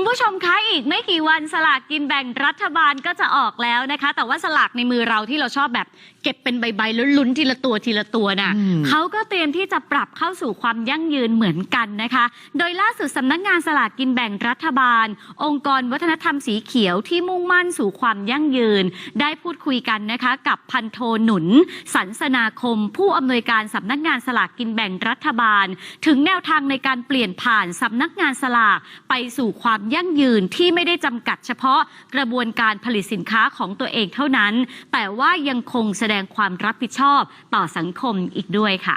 คุณผู้ชมคะอีกไม่กี่วันสลากกินแบ่งรัฐบาลก็จะออกแล้วนะคะ แต่ว่าสลากในมือเราที่เราชอบแบบ เก็บเป็นใบๆลุ้นๆทีละตัวทีละตัวน่ะอืม เขาก็เตรียมที่จะปรับเข้าสู่ความยั่งยืนเหมือนกันนะคะ โดยล่าสุดสำนักงานสลากกินแบ่งรัฐบาล องค์กรวัฒนธรรมสีเขียวที่มุ่งมั่นสู่ความยั่งยืน ได้พูดคุยกันนะคะ กับพันโทหนุน สันสนาคม ผู้อำนวยการสำนักงานสลากกินแบ่งรัฐบาล ถึงแนวทางในการเปลี่ยนผ่านสำนักงานสลากไปสู่ความยั่งยืนที่ไม่ได้จำกัดเฉพาะกระบวนการผลิตสินค้าของตัวเองเท่านั้น แต่ว่ายังคงแสดงความรับผิดชอบต่อสังคมอีกด้วยค่ะ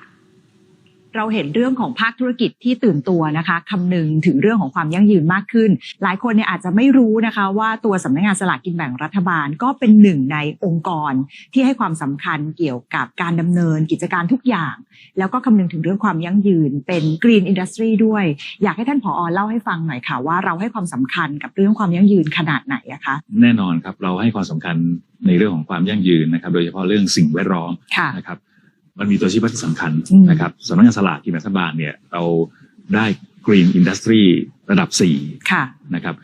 เราเห็นเรื่องของภาคธุรกิจที่ตื่นตัวนะคะคำนึงถึงเรื่องของความยั่งยืนมากขึ้น หลายคนเนี่ยอาจจะไม่รู้นะคะว่าตัวสำนักงานสลากกินแบ่งรัฐบาลก็เป็นหนึ่งในองค์กรที่ให้ความสำคัญเกี่ยวกับการดำเนินกิจการทุกอย่าง แล้วก็คำนึงถึงเรื่องความยั่งยืนเป็น Green Industry ด้วย อยากให้ท่านผอเล่าให้ฟังหน่อยค่ะว่าเราให้ความสำคัญกับเรื่องความยั่งยืนขนาดไหนอะคะแน่นอนครับเราให้ความสำคัญในเรื่องของความยั่งยืนนะครับ โดยเฉพาะเรื่องสิ่งแวดล้อมค่ะนะครับ มันมีตัวชี้วัดที่สำคัญอืมนะครับสำนักงานสลากกินแบ่งรัฐบาลเนี่ยเราได้ Green Industry ระดับค่ะ 4นะครับ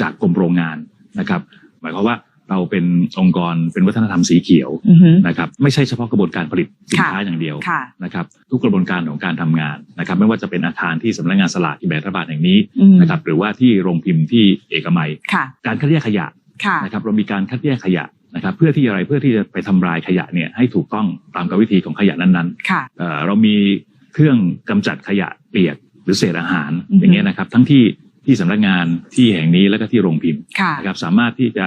จากกรมโรงงานนะครับ หมายความว่าเราเป็นองค์กรเป็นวัฒนธรรมสีเขียวอือฮึ นะครับไม่ใช่เฉพาะกระบวนการผลิตสินค้าค่ะอย่างเดียว ค่ะ นะครับทุกกระบวนการของการทำงานนะครับไม่ว่าจะเป็นอาคารที่สำนักงานสลากกินแบ่งรัฐบาลแห่งนี้อืมนะครับหรือว่าที่โรงพิมพ์ที่เอกมัย ค่ะ การคัดแยกขยะค่ะ นะครับเรามีการคัดแยกขยะ นะครับเพื่อที่อะไรเพื่อที่จะไปทำลายขยะเนี่ยให้ถูกต้องตามกรรมวิธีของขยะนั้นค่ะๆเอ่อเรามีเครื่องกำจัดขยะเปียกหรือเศษอาหารอือฮึอย่างเงี้ยนะครับ ทั้งที่ที่สำนักงานที่แห่งนี้แล้วก็ที่โรงพิมพ์ค่ะนะครับสามารถที่จะ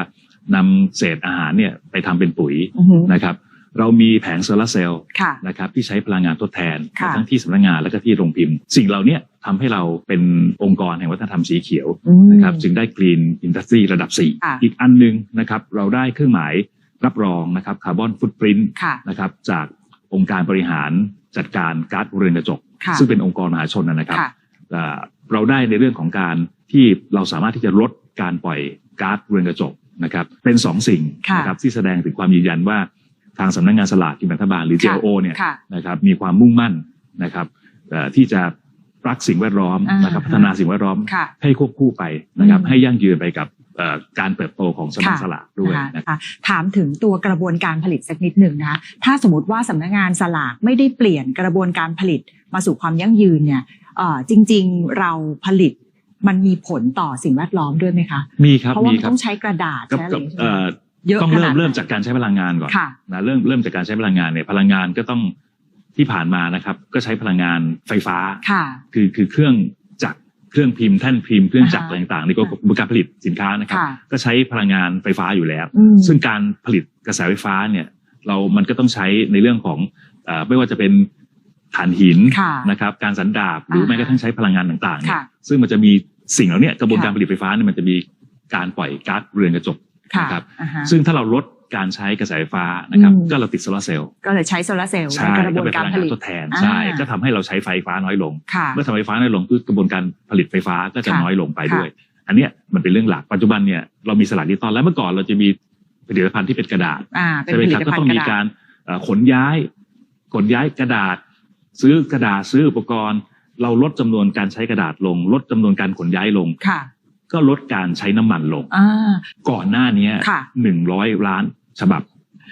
นำเศษอาหารเนี่ยไปทำเป็นปุ๋ยอือฮึนะครับ เรามีแผงโซลาร์เซลล์ค่ะนะครับที่ใช้พลังงานทดแทนค่ะทั้งที่สำนักงานและก็ที่โรงพิมพ์ สิ่งเหล่าเนี้ทำให้เราเป็นองค์กรแห่งวัฒนธรรมสีเขียวอืมนะครับจึงได้ Green Industry ระดับค่ะ4อีกอันหนึงนะครับเราได้เครื่องหมายรับรองนะครับคาร์บอนฟุตปรินต์ค่ะนะครับจากองค์การบริหารจัดการก๊าซเรือนกระจกค่ะซึ่งเป็นองค์กรมหาชนนะครับค่ะเอ่อเราได้ในเรื่องของการที่เราสามารถที่จะลดการปล่อยก๊าซเรือนกระจกนะครับเป็นสองสิ่งค่ะนะครับที่แสดงถึงความยืนยันว่า ทางสำนักงานสลากกินแบ่งรัฐบาลหรือค่ะ JLO เนี่ยค่ะนะครับมีความมุ่งมั่นนะครับเอ่อที่จะรักสิ่งแวดล้อมอ่านนะครับพัฒนาสิ่งแวดล้อมค่ะให้ควบคู่ไปนะครับอืมให้ยั่งยืนไปกับเอ่อการเติบโตของสำนักค่ะสลากด้วยนะคะนะครับคะถามถึงตัวกระบวนการผลิตสักนิดหนึ่งนะคะถ้าสมมติว่าสำนักงานสลากไม่ได้เปลี่ยนกระบวนการผลิตมาสู่ความยั่งยืนเนี่ยเอ่อจริง ๆเราผลิตมันมีผลต่อสิ่งแวดล้อมด้วยไหมคะมีครับเพราะว่ามีมันครับต้องใช้กระดาษกับใช้อะไรกับใช่ไหม เอ่อเยอะต้องขเริ่นามดเริ่มไหนจากการใช้พลังงานก่อนค่ะนะเริ่มเริ่มจากการใช้พลังงานเนี่ยพลังงานก็ต้องที่ผ่านมานะครับ ก็ใช้พลังงานไฟฟ้าค่ะคือคือเครื่องจักรเครื่องพิมพ์แท่นพิมพ์เครื่องจักรอ่าอะไรฮะต่างๆในกระบวนการผลิตสินค้านะครับค่ะก็ใช้พลังงานไฟฟ้าอยู่แล้วอืมซึ่งการผลิตกระแสไฟฟ้าเนี่ย เรามันก็ต้องใช้ในเรื่องของเอ่อไม่ว่าจะเป็นถ่านหินค่ะนะครับ การสันดาบหรืออ่าฮะแม้กระทั่งใช้พลังงานต่างๆเนี่ยค่ะซึ่งมันจะมีสิ่งเหล่าเนี้กระบวนการค่ะผลิตไฟฟ้าเนี่ยมันจะมีการปล่อยก๊าซเรือนกระจกค่ะ นะครับอ่าฮะซึ่งถ้าเราลดการใช้กระแสไฟฟ้านะครับอืมก็เราติดโซลาร์เซลล์ก็เลยใช้โซลาร์เซลล์ในใช่กระบก็วนเป็นกาพรลังผงานลิตทดแทนอ่าใช่ก็ทำให้เราใช้ไฟฟ้าน้อยลงค่ะเมื่อทำไฟฟ้าน้อยลงคือกระบวนการผลิตไฟฟ้าก็จะค่ะน้อยลงไปค่ะด้วย อันเนี้ยมันเป็นเรื่องหลักปัจจุบันเนี่ยเรามีสลากดิจิตอลแล้วเมื่อก่อนเราจะมีผลิตภัณฑ์ที่เป็นกระดาษอ่าเป็นใช่ไหมผลิครับตก็ภัณต้องฑ์กมีระดาษการเอ่อขนย้าย ขนย้ายกระดาษ ซื้อกระดาษซื้ออุปกรณ์ เราลดจำนวนการใช้กระดาษลง ลดจำนวนการขนย้ายลงค่ะ ก็ลดการใช้น้ำมันลงอ่าก่อนหน้านี้ค่ะหนึ่งร้อยล้านฉบับ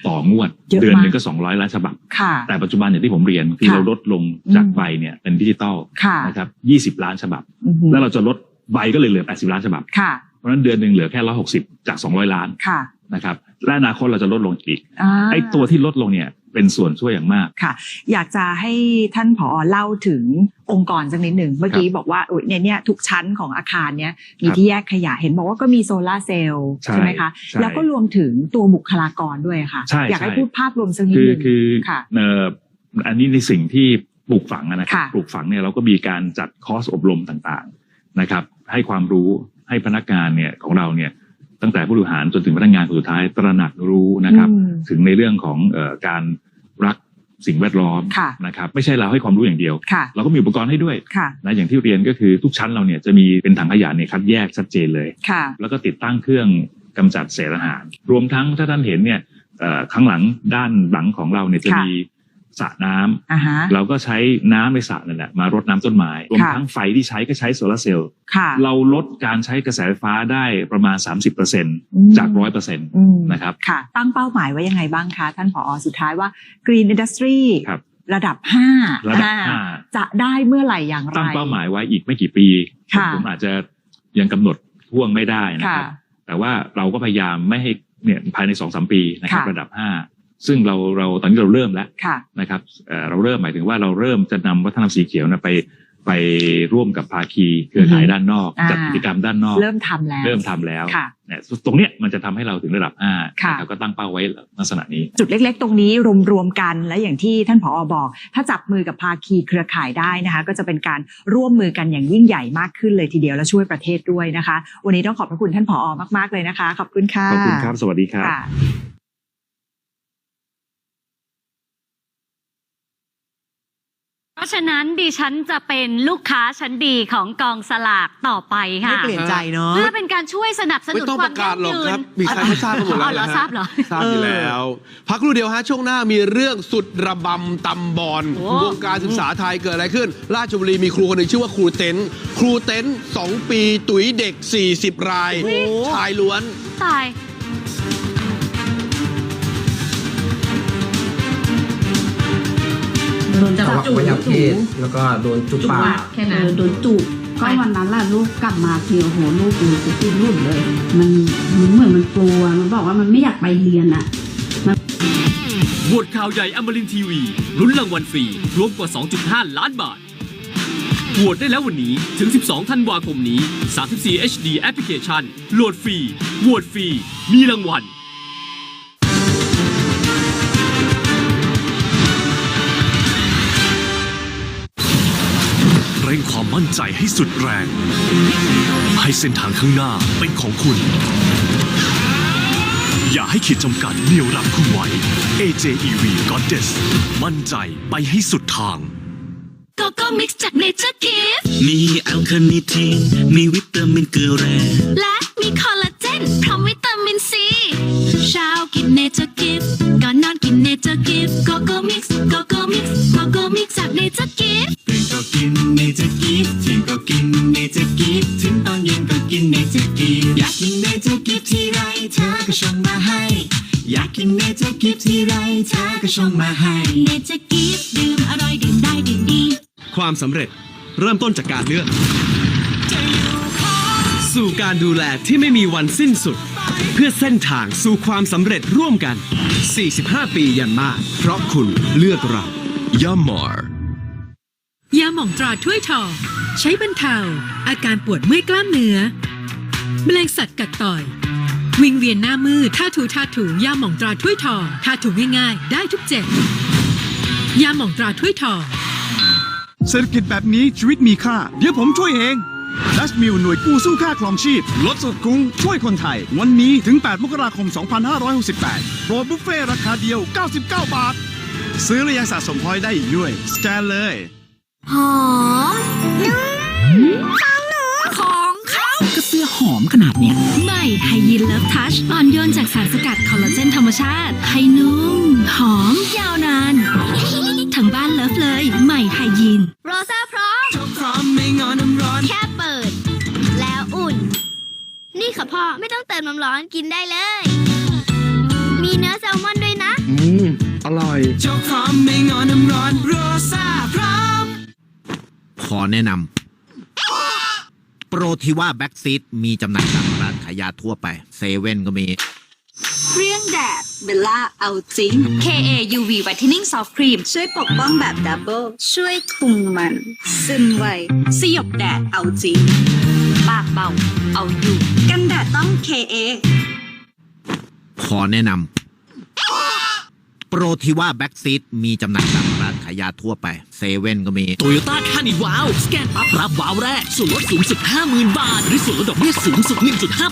ต่องวดเยอะเดือนหนึ่มางกก็สองร้อยล้านฉบับค่ะแต่ปัจจุบันอย่างที่ผมเรียนคือค่ะเราลดลงจากอืมใบเนี่ยเป็นดิจิตอลค่ะนะครับยี่สิบล้านฉบับอือฮึแล้วเราจะลดใบก็เลยเหลือแปดสิบล้านฉบับค่ะเพราะฉะนั้นเดือนหนึ่งเหลือแค่ร้อยหกสิบจากสองร้อยล้านค่ะนะครับและอนาคตเราจะลดลงอีกอ่าไอ้ตัวที่ลดลงเนี่ย เป็นส่วนช่วยอย่างมากค่ะ อยากจะให้ท่านผอเล่าถึงองค์กรสักนิดหนึ่งเมื่อกี้บอกว่าอุ๊ยเนี่ยเนี่ยทุกชั้นของอาคารเนี้ยมีครับที่แยกขยะเห็นบอกว่าก็มีโซลาร์เซลล์ใช่ใช่ไหมคะใช่แล้วก็รวมถึงตัวบุคลากรด้วยค่ะใช่อยากให้ใช่พูดภาพรวมสักนิดคืหอนึ่งคือค่ะเอ่ออันนี้ในสิ่งที่ปลูกฝังอะนะครับค่ะปลูกฝังเนี่ยเราก็มีการจัดคอร์สอบรมต่างๆนะครับ ให้ความรู้ให้พนักงานเนี่ยของเราเนี่ย ตั้งแต่ผู้บริหารจนถึงพนักงานคนสุดท้ายตระหนักรู้นะครับอืมถึงในเรื่องของเอ่อการรักสิ่งแวดล้อมค่ะนะครับไม่ใช่เราให้ความรู้อย่างเดียวค่ะเราก็มีอุปกรณ์ให้ด้วยค่ะนะอย่างที่เรียนก็คือทุกชั้นเราเนี่ยจะมีเป็นถังขยะเนี่ยคัดแยกชัดเจนเลยค่ะแล้วก็ติดตั้งเครื่องกำจัดเศษอาหาร รวมทั้งถ้าท่านเห็นเนี่ยเอ่อข้างหลังด้านหลังของเราเนี่ยจะค่ะมี สระน้ำอ่าฮะเราก็ใช้น้ำในสระนั่นแหละมารดน้ำต้นไม้รวมค่ะทั้งไฟที่ใช้ก็ใช้โซลาร์เซลล์ค่ะเราลดการใช้กระแสไฟฟ้าได้ประมาณ 30%มจาก100%อืมนะครับค่ะตั้งเป้าหมายไว้ยังไงบ้างคะท่านผอสุดท้ายว่า Green Industry ครับระดับห้าระดับอ่าห้าจะได้เมื่อไหร่อย่างไร ตั้งเป้าหมายไว้อีกไม่กี่ปีค่ะผมอาจจะยังกำหนดห่วงไม่ได้นะค่ะครับ แต่ว่าเราก็พยายามไม่ให้เนี่ยภายในสองสามปีนะครับค่ะระดับห้า ซึ่งเราเราตอนนี้เราเริ่มแล้วค่ะนะครับเอ่อเราเริ่มหมายถึงว่าเราเริ่มจะนำวัฒนธรรมสีเขียวนะไปไปร่วมกับภาคีเครือข่ายอือฮึด้านนอกอ่าจัดกิจกรรมด้านนอก เริ่มทำแล้ว เริ่มทำแล้วค่ะเนี่ยตรงเนี้ยมันจะทำให้เราถึงระดับห้าค่ะนะครับก็ตั้งเป้าไว้ลักษณะนี้ จุดเล็ก ๆ ตรงนี้รวมๆกันและอย่างที่ท่านผอบอก ถ้าจับมือกับภาคีเครือข่ายได้นะคะ ก็จะเป็นการร่วมมือกันอย่างยิ่งใหญ่มากขึ้นเลยทีเดียวและช่วยประเทศด้วยนะคะ วันนี้ต้องขอบพระคุณท่านผอมากๆเลยนะคะขอบคุณค่ะขอบคุณครับสวัสดีครับ ค่ะ เพราะฉะนั้นดิฉันจะเป็นลูกค้าชั้นดีของกองสลากต่อไปค่ะ ไม่เปลี่ยนใจเนาะ เพื่อเป็นการช่วยสนับสนุไม่นต้องคปวามระกายั่ศงหรอกยืครันบมีใครเขาทราบกันหมดอ๋อแล้วเหรอนะทราฮะบเหรอ ทราบอยู่แล้ว พักครู่เดียวฮะช่วงหน้ามีเรื่องสุดระบำตำบอลโอ้ วงการศึกษาไทยเกิดอะไรขึ้น ราชบุรีมีครูคนหนึ่งชื่อว่าครูเต็นท์ครูเต็นท์สองปีตุ๋ยเด็ก 40 ราย ชายล้วน ตาย โดนจับอจุวัยวะเพศแล้วก็โดนจุบจุกปาปากกแค่นั้นโดนจุกก็วันนั้นล่ะลูกกลับมาทีโอ้โหลูกดูสติรุ่นเลยมันมันเหมือนมันกลัวมันบอกว่ามันไม่อยากไปเรียนอะบวชข่าวใหญ่อมรินทีวีลุ้นรางวัลฟรี รวมกว่า 2.5 ล้านบาทโหวตได้แล้ววันนี้ถึง 12 ธันวาคมนี้ 34 HD แอปพลิเคชันโหลดฟรีโหวตฟรี มีรางวัล เร่งความมั่นใจให้สุดแรง ให้เส้นทางข้างหน้าเป็นของคุณ อย่าให้ขีดจำกัดเหนี่ยวรั้งคุณไว้ AJEV Goddess มั่นใจไปให้สุดทางโกโก้มิกซ์จากเนเจอร์กิฟมีแอลคาเนิทีนมีวิตามินเกลือแร่และมีคอลลาเจนพร้อมวิตามินซีเช้ากินเนเจอร์กิฟก่อนนอนกินเนเจอร์กิฟโกโก้มิกซ์โกโก้มิกซ์โกโก้มิกซ์จากเนเจอร์กิฟ ตื่นจอร์กิฟเที่ยงก็กินเนจอร์กิฟถึงตอนเย็นก็กินเนจอร์กิฟอยากกินเนจอร์กิฟที่ไรเธอก็ชงมาให้ อยากกินเนเจอร์กิฟที่ไรเธอก็ชงมาให้เนเจอร์กิฟดื่มอร่อยดื่มได้ดื่มดี ความสำเร็จเริ่มต้นจากการเลือก สู่การดูแลที่ไม่มีวันสิ้นสุด เพื่อเส้นทางสู่ความสำเร็จร่วมกัน 45 ปียันมาเพราะคุณเลือกเราย่ามาร์ ยาหม่องตราถ้วยทองใช้บรรเทา อาการปวดเมื่อยกล้ามเนื้อแมลงสัตว์กัดต่อย วิงเวียนหน้ามืดท่าถูท่าถูยาหม่องตราถ้วยทองท่าถูง่ายๆ ได้ทุกเจ็บยาหม่องตราถ้วยทองเศรษฐกิจแบบนี้ชีวิตมีค่า เดี๋ยวผมช่วยเองดัชมิลหน่วยกู้สู้ค่าครองชีพ ลดสุดคุ้มช่วยคนไทย วันนี้ถึง 8 มกราคม 2568โปรบุฟเฟ่ราคาเดียว 99 บาท ซื้อแล้วยังสะสมพอยได้อีกด้วย สแกนเลย หอมนุ่มของหนู ของเขาก็เสื้อหอมขนาดเนี้ยใหม่ไฮยีนเลิฟทัชอ่อนโยนจากสารสกัดคอลลาเจนธรรมชาติให้นุ่ม หอม ยาวนาน ทั้งบ้านเลิฟเลย ใหม่ไฮยีนโรซาพร้อมพร้อมไม่งอนน้ำร้อน แค่เปิด แล้วอุ่น นี่ค่ะพ่อ ไม่ต้องเติมน้ำร้อนกินได้เลย มีเนื้อแซลมอนด้วยนะ อืม อร่อยโจ๊กพร้อมไม่งอนน้ำร้อน โรซาพร้อม ขอแนะนำโปรที่ว่าแบ็กซีดมีจำหน่ายตามร้านขายยาทั่วไปเซเว่นก็มี เครื่องแดดเบลล่าเอาจริง KA UV Whitening Soft Cream ช่วยปกป้องแบบดับเบิลช่วยคุมมัน ซึมไวสยบแดดเอาจริง ปากเบา เอาอยู่ กันแดดต้อง KA ขอแนะนำโปรที่ว่าแบ็กซีดมีจำหน่ายตามร้ายยาทั่วไปเซเว่นก็มี โตโยต้าคานิวาวสแกนปั๊บรับวาวแรก ส่วนลดสูงสุด 50,000 บาท หรือส่วนลดดอกเบี้ยสูงสุด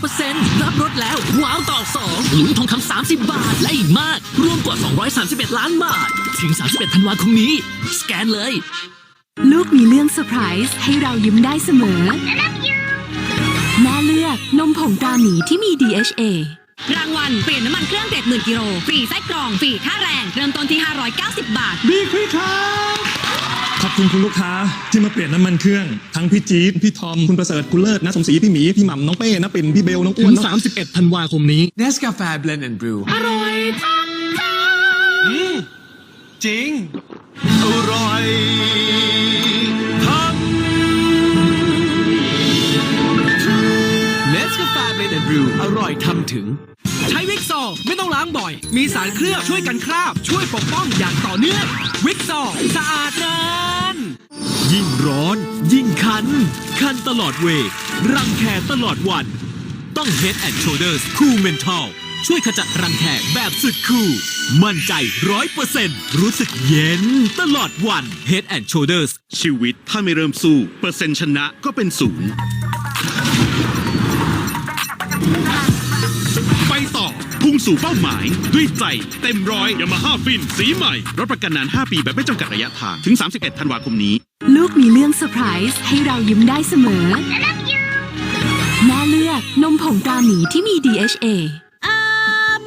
1.5%รับรถแล้ว ว้าวต่อ 2 ลุ้นทองคำ 30 บาท และอีกมาก รวมกว่า 231 ล้านบาท ถึง 31 ธันวาคมนี้ สแกนเลย ลูกมีเรื่องเซอร์ไพรส์ให้เรายิ้มได้เสมอ แม่เลือกนมผงตราหมีที่มี DHA รางวัลเปลี่ยนน้ำมันเครื่องเกรดหมื่นกิโลฟรีไส้กรองฟรีค่าแรง เริ่มต้นที่ 590 บาท บีควิกครับขอบคุณคุณลูกค้าที่มาเปลี่ยนน้ำมันเครื่อง ทั้งพี่จี๊ดพี่ทอม คุณประเสริฐคุณเลิศนะสมศรีพี่หมี พี่หม่ำน้องเป้นะปิ่นพี่เบลน้องอ้วนถึง31 ธันวาคมนี้ เนสกาแฟเบลนด์แอนด์บรูอร่อยทันใจจริง อร่อย ถึง ใช้วิกซอไม่ต้องล้างบ่อย มีสารเคลือบช่วยกันคราบ ช่วยปกป้องอย่างต่อเนื่องวิกซอสะอาดนานยิ่งร้อน ยิ่งคัน คันตลอดเวรังแคตลอดวัน ต้อง Head and Shoulders Cool Mental ช่วยขจัดรังแคแบบสุดคูลมั่นใจร้อยเปอร์เซ็นต์รู้สึกเย็นตลอดวัน Head and Shoulders ชีวิตถ้าไม่เริ่มสู้ เปอร์เซ็นต์ชนะก็เป็นศูนย์ไปต่อพุ่ง สู่เป้าหมาย ด้วยใจเต็มร้อยยามาฮ่าฟินสีใหม่รถประกันนาน 5 ปีแบบไม่จำกัดระยะทาง ถึง 31 ธันวาคมนี้ ลูกมีเรื่องเซอร์ไพรส์ให้เรายิ้มได้เสมอ แม่เลือกนมผงตราหมีที่มี DHA อ่า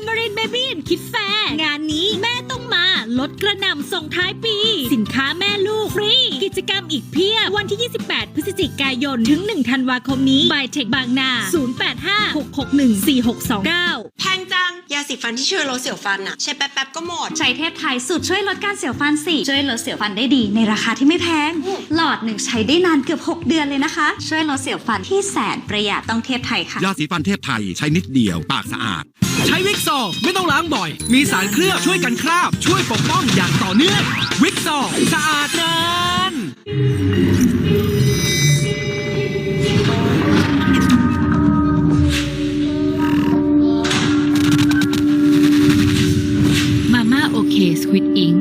มารินเบบี้คิดแฟร์งานนี้แม่ต้องมา ลดกระหน่ำส่งท้ายปี สินค้าแม่ลูกฟรี กิจกรรมอีกเพียบ วันที่ 28 พฤศจิกายน ถึง 1 ธันวาคมนี้บายเทคบางนา 0856614629 แพงจัง ยาสีฟันที่ช่วยลดเสียวฟันอะใช้แป๊บๆก็หมด ใช้เทพไทยสูตรช่วยลดการเสียวฟันสิ ช่วยลดเสียวฟันได้ดีในราคาที่ไม่แพง หลอดหนึ่งใช้ได้นานเกือบ 6 เดือนเลยนะคะ ช่วยลดเสียวฟันที่แสนประหยัดต้องเทพไทยค่ะ ยาสีฟันเทพไทยใช้นิดเดียว ปากสะอาด ใช้วิกซอไม่ต้องล้างบ่อย มีสารเคลือบช่วยกันคราบ ช่วยปกป้องอย่างต่อเนื่องวิกซอสะอาดนานมาม่าโอเคสควิดอิง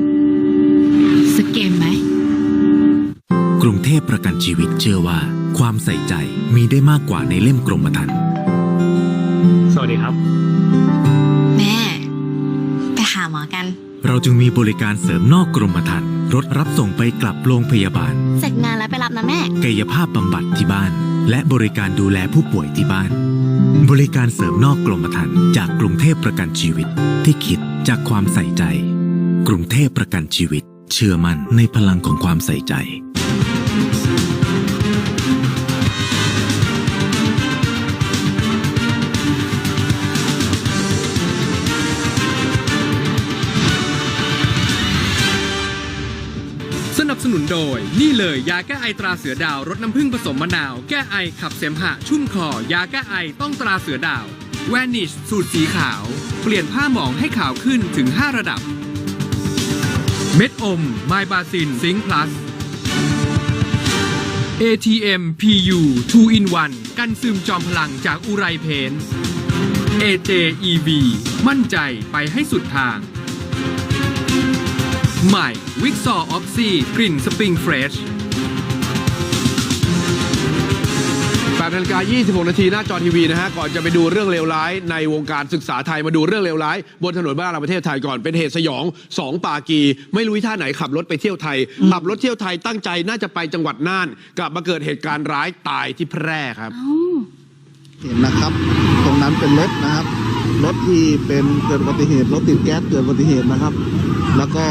สเกมไหม กรุงเทพประกันชีวิตเชื่อว่า ความใส่ใจมีได้มากกว่าในเล่มกรมธรรม์สวัสดีครับ จึงมีบริการเสริมนอกกรมธรรม์รถรับส่งไปกลับโรงพยาบาล เสร็จงานแล้วไปรับนะแม่ กายภาพบำบัดที่บ้าน และบริการดูแลผู้ป่วยที่บ้าน บริการเสริมนอกกรมธรรม์จากกรุงเทพประกันชีวิต ที่คิดจากความใส่ใจ กรุงเทพประกันชีวิต เชื่อมั่นในพลังของความใส่ใจ หนุนโดย นี่เลยยาแก้ไอตราเสือดาวรสน้ำผึ้งผสมมะนาว แก้ไอขับเสมหะ ชุ่มคอ ยาแก้ไอต้องตราเสือดาว แวนิชสูตรสีขาว เปลี่ยนผ้าหมองให้ขาวขึ้นถึง 5 ระดับ เม็ดอมไมบาซินซิงพลัส ATM PU 2 in 1 กันซึมจอมพลังจากอุไรเพน AJ EV มั่นใจไปให้สุดทาง ใหม่วิกซอออฟซีกลิ่นสปริงเฟรช8นาฬิกา26 นาทีหน้าจอทีวีนะฮะ ก่อนจะไปดูเรื่องเลวร้ายในวงการศึกษาไทยมาดูเรื่องเลวร้าย บนถนนบ้านเราประเทศไทยก่อนเป็นเหตุสยองสองปากี ไม่รู้ท่าไหนขับรถไปเที่ยวไทย ขับรถเที่ยวไทยตั้งใจน่าจะไปจังหวัดน่าน กลับมาเกิดเหตุการณ์ร้ายตายที่แพร่ครับเห็นนะครับ ตรงนั้นเป็นรถนะครับ รถที่เป็นเกิดอุบัติเหตุรถติดแก๊สเกิดอุบัติเหตุนะครับ แล้วก็